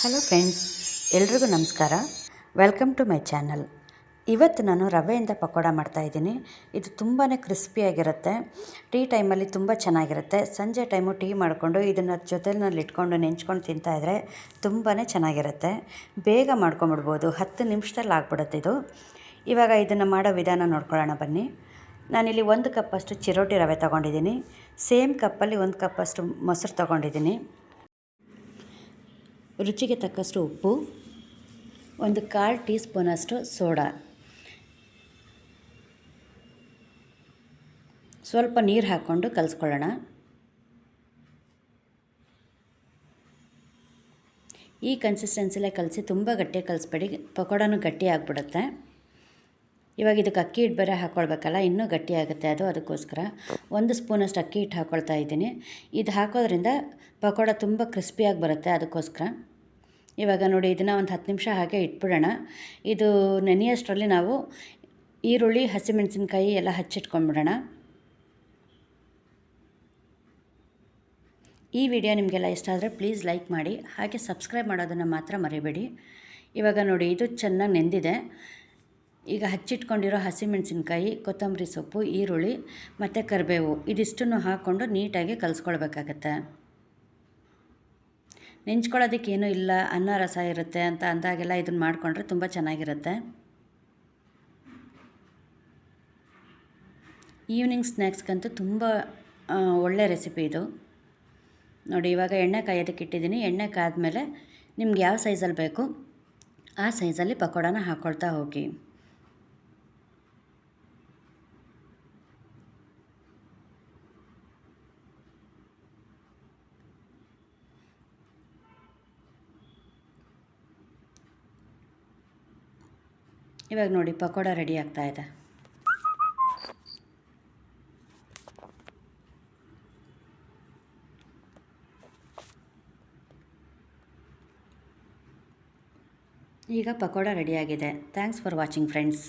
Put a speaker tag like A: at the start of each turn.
A: Hello friends ಎಲ್ರಿಗೂ ನಮಸ್ಕಾರ. Welcome to my channel ಇವತ್ತು ನಾನು ರವೆಯಿಂದ ಪಕೋಡ ಮಾಡ್ತಾಯಿದ್ದೀನಿ ಇದು ತುಂಬಾ ಕ್ರಿಸ್ಪಿಯಾಗಿರುತ್ತೆ ಟೀ ಟೈಮಲ್ಲಿ ತುಂಬ ಚೆನ್ನಾಗಿರುತ್ತೆ. ಸಂಜೆ ಟೈಮು ಟೀ ಮಾಡಿಕೊಂಡು ಇದನ್ನು ಜೊತೆಲಿನಲ್ಲಿ ಇಟ್ಕೊಂಡು ನೆಂಚ್ಕೊಂಡು ತಿಂತಾಯಿದ್ರೆ ತುಂಬಾ ಚೆನ್ನಾಗಿರುತ್ತೆ. ಬೇಗ ಮಾಡ್ಕೊಂಬಿಡ್ಬೋದು. ಹತ್ತು ನಿಮಿಷದಲ್ಲಿ ಆಗ್ಬಿಡುತ್ತೆ ಇದು. ಇವಾಗ ಇದನ್ನು ಮಾಡೋ ವಿಧಾನ ನೋಡ್ಕೊಳ್ಳೋಣ ಬನ್ನಿ. ನಾನಿಲ್ಲಿ ಒಂದು ಕಪ್ಪಷ್ಟು ಚಿರೋಟಿ ರವೆ ತೊಗೊಂಡಿದ್ದೀನಿ. ಸೇಮ್ ಕಪ್ಪಲ್ಲಿ ಒಂದು ಕಪ್ಪಷ್ಟು ಮೊಸರು ತೊಗೊಂಡಿದ್ದೀನಿ. ರುಚಿಗೆ ತಕ್ಕಷ್ಟು ಉಪ್ಪು, ಒಂದು ಕಾಲು ಟೀ ಸ್ಪೂನಷ್ಟು ಸೋಡಾ. ಸ್ವಲ್ಪ ನೀರು ಹಾಕ್ಕೊಂಡು ಕಲಿಸ್ಕೊಳ್ಳೋಣ. ಈ ಕನ್ಸಿಸ್ಟೆನ್ಸಿಲೇ ಕಲಸಿ ತುಂಬ ಗಟ್ಟಿಯಾಗಿ ಕಲಿಸ್ಬೇಡಿ. ಪಕೋಡನೂ ಗಟ್ಟಿ ಆಗಿಬಿಡುತ್ತೆ. ಇವಾಗ ಇದಕ್ಕೆ ಅಕ್ಕಿ ಹಿಟ್ಟು ಬೇರೆ ಹಾಕ್ಕೊಳ್ಬೇಕಲ್ಲ ಇನ್ನೂ ಗಟ್ಟಿ ಆಗುತ್ತೆ ಅದು, ಅದಕ್ಕೋಸ್ಕರ. ಒಂದು ಸ್ಪೂನಷ್ಟು ಅಕ್ಕಿ ಹಿಟ್ಟು ಹಾಕ್ಕೊಳ್ತಾ ಇದ್ದೀನಿ. ಇದು ಹಾಕೋದ್ರಿಂದ ಪಕೋಡ ತುಂಬ ಕ್ರಿಸ್ಪಿಯಾಗಿ ಬರುತ್ತೆ ಅದಕ್ಕೋಸ್ಕರ. ಇವಾಗ ನೋಡಿ, ಇದನ್ನು ಒಂದು ಹತ್ತು ನಿಮಿಷ ಹಾಗೆ ಇಟ್ಬಿಡೋಣ. ಇದು ನೆನೆಯಷ್ಟರಲ್ಲಿ ನಾವು ಈರುಳ್ಳಿ, ಹಸಿಮೆಣಸಿನ್ಕಾಯಿ ಎಲ್ಲ ಹಚ್ಚಿಟ್ಕೊಂಡ್ಬಿಡೋಣ ಈ ವಿಡಿಯೋ ನಿಮಗೆಲ್ಲ ಇಷ್ಟ ಆದರೆ ಪ್ಲೀಸ್ ಲೈಕ್ ಮಾಡಿ, ಹಾಗೆ ಸಬ್ಸ್ಕ್ರೈಬ್ ಮಾಡೋದನ್ನು ಮಾತ್ರ ಮರಿಬೇಡಿ. ಇವಾಗ ನೋಡಿ, ಇದು ಚೆನ್ನಾಗಿ ನೆಂದಿದೆ. ಈಗ ಹಚ್ಚಿಟ್ಕೊಂಡಿರೋ ಹಸಿಮೆಣಸಿನ್ಕಾಯಿ, ಕೊತ್ತಂಬರಿ ಸೊಪ್ಪು, ಈರುಳ್ಳಿ ಮತ್ತು ಕರಿಬೇವು ಇದಿಷ್ಟನ್ನು ಹಾಕ್ಕೊಂಡು ನೀಟಾಗಿ ಕಲಿಸ್ಕೊಳ್ಬೇಕಾಗತ್ತೆ. ನೆಂಚ್ಕೊಳ್ಳೋದಕ್ಕೇನೂ ಇಲ್ಲ, ಅನ್ನ ರಸ ಇರುತ್ತೆ ಅಂತ ಅಂದಾಗೆಲ್ಲ ಇದನ್ನು ಮಾಡಿಕೊಂಡ್ರೆ ತುಂಬ ಚೆನ್ನಾಗಿರುತ್ತೆ. ಈವ್ನಿಂಗ್ ಸ್ನ್ಯಾಕ್ಸ್ಗಂತೂ ತುಂಬ ಒಳ್ಳೆ ರೆಸಿಪಿ ಇದು. ನೋಡಿ, ಇವಾಗ ಎಣ್ಣೆ ಕಾಯೋದಕ್ಕೆ ಇಟ್ಟಿದ್ದೀನಿ. ಎಣ್ಣೆ ಕಾದ ಮೇಲೆ ನಿಮ್ಗೆ ಯಾವ ಸೈಜಲ್ಲಿ ಬೇಕು, ಆ ಸೈಜಲ್ಲಿ ಪಕೋಡಾನ ಹಾಕ್ಕೊಳ್ತಾ ಹೋಗಿ. ಇವಾಗ ನೋಡಿ ಪಕೋಡ ರೆಡಿ ಆಗ್ತಾ ಇದೆ. ಈಗ ಪಕೋಡ ರೆಡಿಯಾಗಿದೆ ಥ್ಯಾಂಕ್ಸ್ ಫಾರ್ ವಾಚಿಂಗ್ ಫ್ರೆಂಡ್ಸ್